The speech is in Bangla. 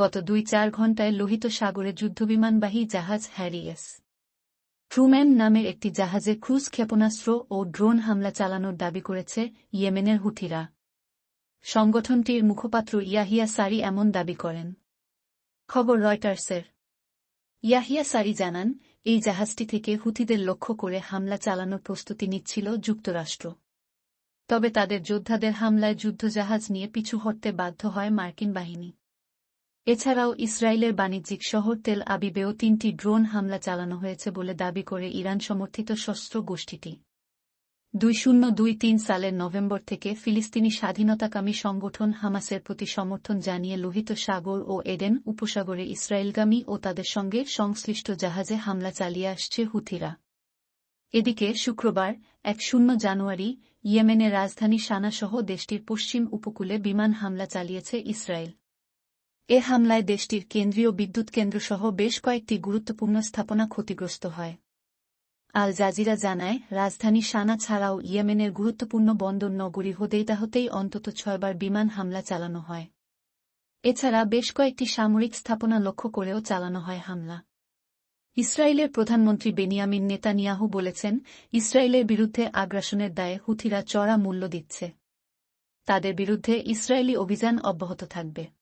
গত দুই চার ঘণ্টায় লোহিত সাগরে যুদ্ধবিমানবাহী জাহাজ হ্যারিয়েস ট্রুম্যান নামের একটি জাহাজে ক্রুজ ক্ষেপণাস্ত্র ও ড্রোন হামলা চালানোর দাবি করেছে ইয়েমেনের হুথিরা। সংগঠনটির মুখপাত্র ইয়াহিয়া সারি এমন দাবি করেন। খবর রয়টার্সের। ইয়াহিয়া সারি জানান, এই জাহাজটি থেকে হুথিদের লক্ষ্য করে হামলা চালানোর প্রস্তুতি নিচ্ছিল যুক্তরাষ্ট্র। তবে তাদের যোদ্ধাদের হামলায় যুদ্ধজাহাজ নিয়ে পিছু হটতে বাধ্য হয় মার্কিন বাহিনী। এছাড়াও ইসরায়েলের বাণিজ্যিক শহর তেল আবিবেও তিনটি ড্রোন হামলা চালানো হয়েছে বলে দাবি করে ইরান সমর্থিত সশস্ত্র গোষ্ঠীটি। দুই শূন্য দুই তিন সালের নভেম্বর থেকে ফিলিস্তিনি স্বাধীনতাকামী সংগঠন হামাসের প্রতি সমর্থন জানিয়ে লোহিত সাগর ও এডেন উপসাগরে ইসরায়েলগামী ও তাদের সঙ্গে সংশ্লিষ্ট জাহাজে হামলা চালিয়ে আসছে হুথিরা। এদিকে শুক্রবার, এক শূন্য জানুয়ারি, ইয়েমেনের রাজধানী সানাসহ দেশটির পশ্চিম উপকূলে বিমান হামলা চালিয়েছে ইসরায়েল। এ হামলায় দেশটির কেন্দ্রীয় বিদ্যুৎ কেন্দ্রসহ বেশ কয়েকটি গুরুত্বপূর্ণ স্থাপনা ক্ষতিগ্রস্ত হয়। আল জাজিরা জানায়, রাজধানী সানা ছাড়াও ইয়েমেনের গুরুত্বপূর্ণ বন্দর নগরী হোদেইদাহতেই অন্তত ছয়বার বিমান হামলা চালানো হয়। এছাড়া বেশ কয়েকটি সামরিক স্থাপনা লক্ষ্য করেও চালানো হয় হামলা। ইসরায়েলের প্রধানমন্ত্রী বেনিয়ামিন নেতানিয়াহু বলেছেন, ইসরায়েলের বিরুদ্ধে আগ্রাসনের দায়ে হুথিরা চড়া মূল্য দিচ্ছে। তাদের বিরুদ্ধে ইসরায়েলি অভিযান অব্যাহত থাকবে।